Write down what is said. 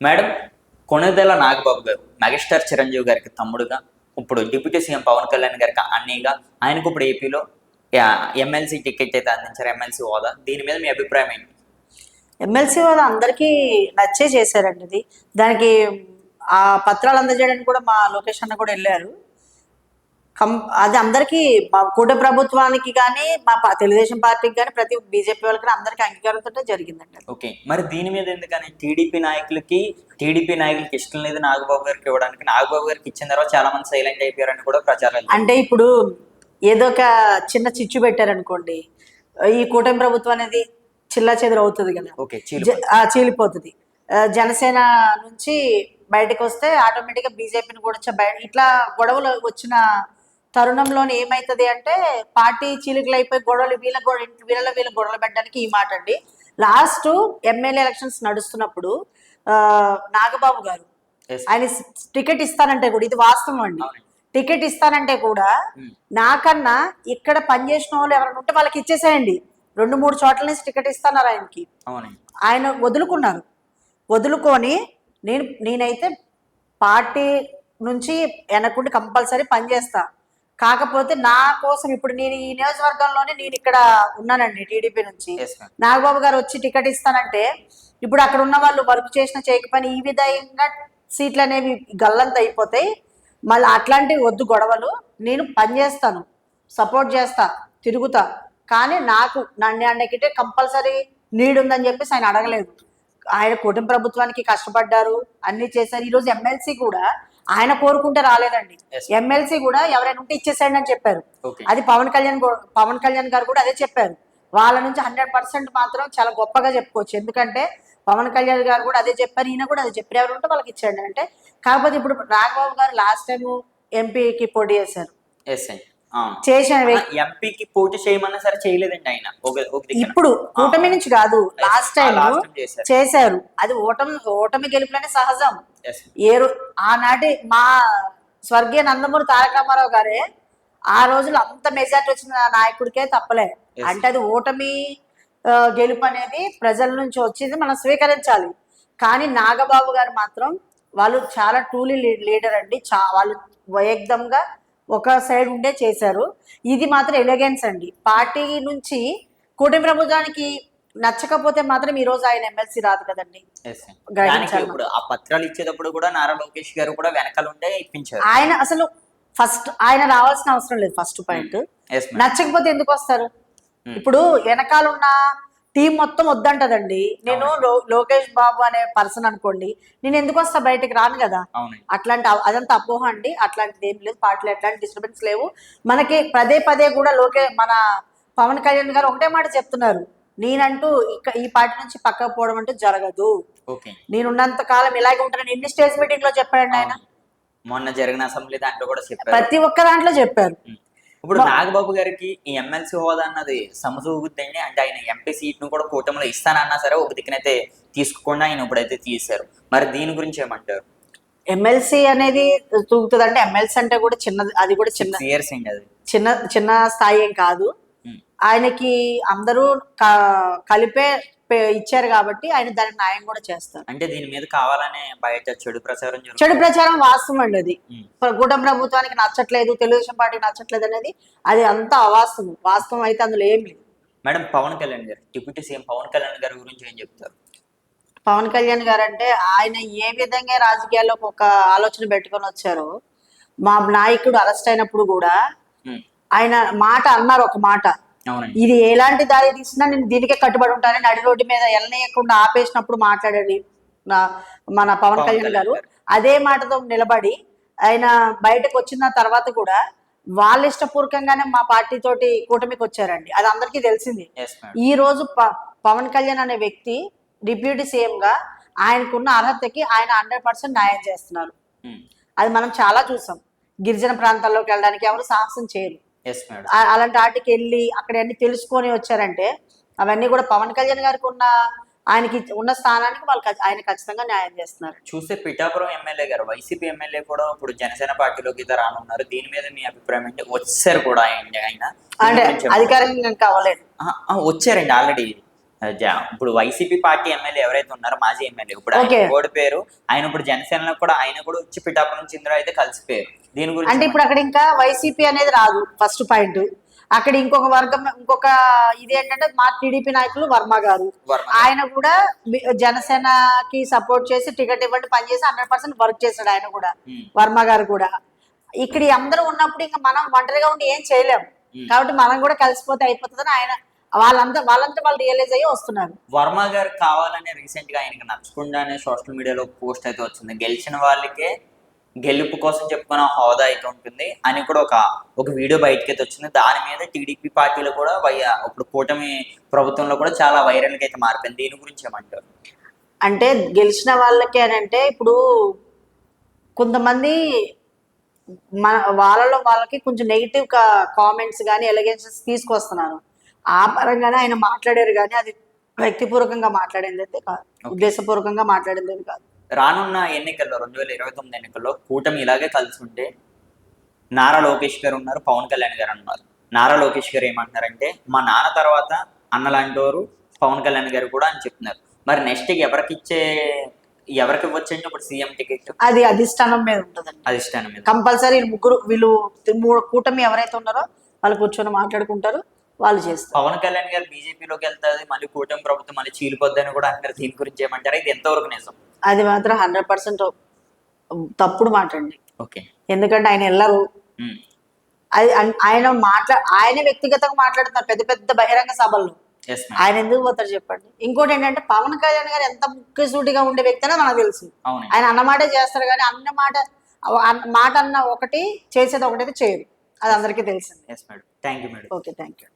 Madam Konidela Nagababu గారు megastar Chiranjeevi గారికి తమ్ముడుగా ఇప్పుడు డిప్యూటీ సీఎం పవన్ కళ్యాణ్ గారికి అన్నీగా ఆయనకు ఇప్పుడు ఏపీలో ఎమ్మెల్సీ టికెట్ అయితే అందించారు ఎమ్మెల్సీ హోదా. దీని మీద మీ అభిప్రాయం ఏంటి? ఎమ్మెల్సీ హోదా అందరికీ నచ్చే చేశారండి అది. దానికి ఆ పత్రాలు అందజేయడానికి కూడా మా లొకేషన్ కూడా వెళ్ళారు. కం అది అందరికీ మా కూట ప్రభుత్వానికి కానీ మా తెలుగుదేశం పార్టీకి కానీ ప్రతి బీజేపీ వాళ్ళకి అందరికీ అంగీకారంతో జరిగిందండి. ఓకే. మరి దీని మీద ఎందుకని టీడీపీ నాయకులకి టీడీపీ నాయకులకి ఇష్టం లేదు నాగబాబు గారికి ఇవ్వడానికి. నాగబాబు గారికి ఇచ్చిన తర్వాత చాలా మంది సైలెంట్ అయిపోయారని కూడా ప్రచారాలు అంటే ఇప్పుడు ఏదో ఒక చిన్న చిచ్చు పెట్టారనుకోండి ఈ కూటమి ప్రభుత్వం అనేది చిల్లా చెదురు అవుతుంది కదా. చీలిపోతుంది. జనసేన నుంచి బయటకు వస్తే ఆటోమేటిక్గా బీజేపీని కూడా బయట ఇట్లా గొడవలు వచ్చిన తరుణంలోనే ఏమైతుంది అంటే పార్టీ చీలికలు అయిపోయి గొడవలు వీళ్ళ గొడవ వీళ్ళ వీళ్ళ గొడవలు పెట్టడానికి ఈ మాట అండి లాస్ట్ ఎమ్మెల్యే ఎలక్షన్స్ నడుస్తున్నప్పుడు నాగబాబు గారు. ఆయన టికెట్ ఇస్తానంటే కూడా ఇది వాస్తవం అండి. టికెట్ ఇస్తానంటే కూడా. నాకన్నా ఇక్కడ పనిచేసిన వాళ్ళు ఎవరైనా ఉంటే వాళ్ళకి ఇచ్చేసేయండి. రెండు మూడు చోట్ల నుంచి టికెట్ ఇస్తున్నారు ఆయనకి. ఆయన వదులుకున్నారు. వదులుకొని నేను నేనైతే పార్టీ నుంచి వెనకుండి కంపల్సరీ పనిచేస్తా కాకపోతే నా కోసం ఇప్పుడు నేను ఈ నియోజకవర్గంలోనే నేను ఇక్కడ ఉన్నానండి టీడీపీ నుంచి. నాగబాబు గారు వచ్చి టికెట్ ఇస్తానంటే ఇప్పుడు అక్కడ ఉన్న వాళ్ళు వర్క్ చేసిన చేయకపోయినా ఈ విధంగా సీట్లు అనేవి గల్లంత అయిపోతాయి. మళ్ళీ అట్లాంటివి వద్దు గొడవలు. నేను పనిచేస్తాను సపోర్ట్ చేస్తా తిరుగుతా. కానీ నాకు నన్ను అన్నకిటే కంపల్సరీ నీడ్ ఉందని చెప్పేసి ఆయన అడగలేదు. ఆయన కూటమి ప్రభుత్వానికి కష్టపడ్డారు అన్ని చేశారు. ఈరోజు ఎమ్మెల్సీ కూడా ఆయన కోరుకుంటే రాలేదండి. ఎమ్మెల్సీ కూడా ఎవరైనా ఉంటే ఇచ్చేసేయండి అని చెప్పారు. అది పవన్ కళ్యాణ్ పవన్ కళ్యాణ్ గారు కూడా అదే చెప్పారు. వాళ్ళ నుంచి హండ్రెడ్ పర్సెంట్ మాత్రం చాలా గొప్పగా చెప్పుకోవచ్చు. ఎందుకంటే పవన్ కళ్యాణ్ గారు కూడా అదే చెప్పారు. ఈయన కూడా అదే చెప్పారు. ఎవరు ఉంటే వాళ్ళకి ఇచ్చాడు అంటే కాకపోతే ఇప్పుడు నాగబాబు గారు లాస్ట్ టైం ఎంపీకి పోటీ చేశారు. చేసిన ఎంపీకి పోటీ చేయమన్నా సరే చేయలేదండి ఆయన. ఇప్పుడు కూటమి నుంచి కాదు లాస్ట్ టైం చేశారు. అది ఓటమి ఓటమి గెలుపులనే సహజం. ఏ ఆనాటి మా స్వర్గీయ నందమూరి తారక రామారావు గారే ఆ రోజులు అంత మెజార్టీ వచ్చిన నాయకుడికే తప్పలే. అంటే అది ఓటమి గెలుపు అనేది ప్రజల నుంచి వచ్చింది మనం స్వీకరించాలి. కానీ నాగబాబు గారు మాత్రం వాళ్ళు చాలా ట్రూలీ లీడర్ అండి. చా వాళ్ళు వైయక్తంగా ఒక సైడ్ ఉండే చేశారు. ఇది మాత్రం ఎలిగెన్స్ అండి. పార్టీ నుంచి కూటమి ప్రభుత్వానికి నచ్చకపోతే మాత్రం ఈ రోజు ఆయన ఎమ్మెల్సీ రాదు కదండి. ఇప్పుడు ఆ పత్రాలు ఇచ్చేటప్పుడు కూడా నారా లోకేష్ గారు కూడా వెనకాల ఉండే ఇప్పించారు. ఆయన అసలు ఫస్ట్ ఆయన రావాల్సిన అవసరం లేదు ఫస్ట్ పాయింట్. మ్యామ్ నచ్చకపోతే ఎందుకు వస్తారు? Hmm. ఇప్పుడు వెనకాల ఉన్న టీం మొత్తం వద్దంటదండి. నేను లోకేష్ బాబు అనే పర్సన్ అనుకోండి నేను ఎందుకు వస్తా బయటకు రాను కదా? అట్లాంటి అదంతా అపోహ అండి. అట్లాంటిది ఏం లేదు. పార్టీలో ఎట్లాంటి డిస్టర్బెన్స్ లేవు. మనకి పదే పదే కూడా లోకే మన పవన్ కళ్యాణ్ గారు ఒకటే మాట చెప్తున్నారు. నేనంటూ ఇక ఈ పార్టీ నుంచి పక్కకు పోవడం అంటూ జరగదు. నేనున్నంత కాలం ఇలాగే ఉంటానని ఎన్ని స్టేజ్ మీటింగ్లో చెప్పాడండి ఆయన? మొన్న జరిగిన అసెంబ్లీ దాంట్లో కూడా చెప్పారు. ప్రతి ఒక్క దాంట్లో చెప్పారు. ఇప్పుడు నాగబాబు గారికి ఈ ఎమ్మెల్సీ హోదా అన్నది సమసూగుద్దండి అంటే ఆయన ఎంపీ సీట్ను కూడా కూటమిలో ఇస్తానన్నా సరే ఒక దిక్కునైతే తీసుకోకుండా ఆయన ఇప్పుడైతే తీశారు. మరి దీని గురించి ఏమంటారు? ఎమ్మెల్సీ అనేది తూగుతుంది అంటే ఎమ్మెల్సీ అంటే కూడా చిన్నది అది కూడా చిన్న ఇయర్స్ అండి అది. చిన్న చిన్న స్థాయి ఏం కాదు. ఆయనకి అందరూ కలిపే ఇచ్చారు కాబట్టి ఆయన దానికి న్యాయం కూడా చేస్తారు. అంటే దీని మీద కావాలనే బయట చెడు ప్రచారం చెడు ప్రచారం వాస్తవం అండి అది. కూటమి ప్రభుత్వానికి నచ్చట్లేదు తెలుగుదేశం పార్టీకి నచ్చట్లేదు అనేది అది అంతా అవాస్తవం. వాస్తవం అయితే అందులో ఏం లేదు. మేడం పవన్ కళ్యాణ్ గారు డిప్యూటీ సీఎం పవన్ కళ్యాణ్ గారి గురించి ఏం చెప్తారు? పవన్ కళ్యాణ్ గారు అంటే ఆయన ఏ విధంగా రాజకీయాల్లోకి ఒక ఆలోచన పెట్టుకొని వచ్చారో మా నాయకుడు అరెస్ట్ అయినప్పుడు కూడా. ఆయన మాట అన్నారు ఒక మాట. ఇది ఎలాంటి దారి తీసినా నేను దీనికే కట్టుబడి ఉంటానని నడి రోడ్డు మీద వెళ్ళనీయకుండా ఆపేసినప్పుడు మాట్లాడాడు నా మన పవన్ కళ్యాణ్ గారు. అదే మాటతో నిలబడి ఆయన బయటకు వచ్చిన తర్వాత కూడా వాళ్ళ ఇష్టపూర్వకంగానే మా పార్టీ తోటి కూటమికి వచ్చారండి. అది అందరికీ తెలిసింది. ఈ రోజు పవన్ కళ్యాణ్ అనే వ్యక్తి డిప్యూటీ సీఎం గా ఆయనకున్న అర్హతకి ఆయన హండ్రెడ్ పర్సెంట్ న్యాయం చేస్తున్నారు. ఉమ్. అది మనం చాలా చూసాం. గిరిజన ప్రాంతాల్లోకి వెళ్ళడానికి ఎవరు సాహసం చేయరు. అలాంటి వాటికి వెళ్ళి అక్కడ అన్ని తెలుసుకొని వచ్చారంటే అవన్నీ కూడా పవన్ కళ్యాణ్ గారికి ఉన్న ఆయనకి ఉన్న స్థానానికి వాళ్ళు ఆయన ఖచ్చితంగా న్యాయం చేస్తున్నారు. చూస్తే పిఠాపురం ఎమ్మెల్యే గారు వైసీపీ ఎమ్మెల్యే కూడా ఇప్పుడు జనసేన పార్టీలోకి రానున్నారు. దీని మీద మీ అభిప్రాయం ఏంటి? వచ్చారు కూడా ఆయన అంటే ఆ, ఆ, వచ్చారండి ఆల్రెడీ. ఇప్పుడు వైసీపీ పార్టీ ఎమ్మెల్యే ఎవరైతే ఉన్నారో మాజీ ఎమ్మెల్యే ఇప్పుడు ఆయన. ఓడిపోయారు. ఆయన ఇప్పుడు జనసేనలో కూడా ఆయన కూడా వచ్చి పిఠాపురం ఇందులో అయితే కలిసిపోయారు. దీని అంటే గురించి ఇప్పుడు అక్కడ ఇంకా వైసీపీ అనేది రాదు ఫస్ట్ పాయింట్ అక్కడ ఇంకొక వర్గం ఇంకొక ఇది ఏంటంటే మా టీడీపీ నాయకులు వర్మ గారు. ఆయన కూడా జనసేనకి సపోర్ట్ చేసి టికెట్ ఇవ్వండి పనిచేసి హండ్రెడ్ పర్సెంట్ వర్క్ చేశాడు ఆయన కూడా ఉమ్, వర్మ గారు కూడా. ఇక్కడ అందరూ ఉన్నప్పుడు ఇంకా మనం ఒంటరిగా ఉండి ఏం చేయలేం. ఉమ్. కాబట్టి మనం కూడా కలిసిపోతే అయిపోతుందని ఆయన వాళ్ళంతా వాళ్ళంతా వాళ్ళు రియలైజ్ అయ్యి వస్తున్నారు. వర్మ గారు కావాలని రీసెంట్గా ఆయనకి నచ్చకుండానే సోషల్ మీడియాలో పోస్ట్ అయితే వచ్చింది. గెలిచిన వాళ్ళకే గెలుపు కోసం చెప్పుకున్న హోదా అయితే ఉంటుంది. అని కూడా ఒక ఒక వీడియో బయటకి అయితే వచ్చింది. దాని మీద టీడీపీ పార్టీలో కూడా వై- ఇప్పుడు కూటమి ప్రభుత్వంలో కూడా చాలా వైరల్గా అయితే మారిపోయింది. దీని గురించి ఏమంటారు? అంటే గెలిచిన వాళ్ళకి అని అంటే ఇప్పుడు కొంతమంది మన వాళ్ళలో వాళ్ళకి కొంచెం నెగిటివ్ కామెంట్స్ కానీ ఎలిగేషన్స్ తీసుకొస్తున్నారు. ఆ పరంగానే ఆయన మాట్లాడారు కానీ అది వ్యక్తిపూర్వకంగా మాట్లాడింది అయితే కాదు. ఉద్దేశపూర్వకంగా మాట్లాడింది కాదు. రానున్న ఎన్నికల్లో రెండు వేల ఇరవై తొమ్మిది ఎన్నికల్లో కూటమి ఇలాగే కలిసి ఉంటే నారా లోకేష్ గారు ఉన్నారు పవన్ కళ్యాణ్ గారు ఉన్నారు. నారా లోకేష్ గారు ఏమంటున్నారంటే మా నాన్న తర్వాత అన్న లాంటి వారు పవన్ కళ్యాణ్ గారు కూడా అని చెప్తున్నారు. మరి నెక్స్ట్ ఎవరికి ఇచ్చే ఎవరికి ఇవ్వచ్చండి ఇప్పుడు సీఎం టికెట్? అది అధిష్టానం మీద ఉంటుందండి. అధిష్టానం మీద. కంపల్సరీ ముగ్గురు వీళ్ళు మూడు కూటమి ఎవరైతే ఉన్నారో వాళ్ళు కూర్చొని మాట్లాడుకుంటారు వాళ్ళు చేస్తారు. పవన్ కళ్యాణ్ గారు బీజేపీలోకి వెళ్తాది మళ్ళీ కూటమి ప్రభుత్వం మళ్ళీ చీలిపోద్దని కూడా అంటారు. దీని గురించి ఏమంటారు? ఇది ఎంతవరకు నిజం? అది మాత్రం హండ్రెడ్ పర్సెంట్ తప్పుడు మాట అండి. ఓకే. ఎందుకంటే ఆయన వెళ్ళరు అది ఆయన మాట్లా ఆయనే వ్యక్తిగతంగా మాట్లాడుతున్నారు పెద్ద పెద్ద బహిరంగ సభల్లో. ఆయన ఎందుకు పోతారు చెప్పండి? ఇంకోటి ఏంటంటే పవన్ కళ్యాణ్ గారు ఎంత ముఖ్యసూటిగా ఉండే వ్యక్తి అనేది మనకు తెలుసు. ఆయన అన్నమాటే చేస్తారు కానీ అన్న మాట అన్న- మాట అన్న ఒకటి చేసేది ఒకటి అయితే చేయరు. అది అందరికీ తెలిసింది ఓకే థ్యాంక్ యూ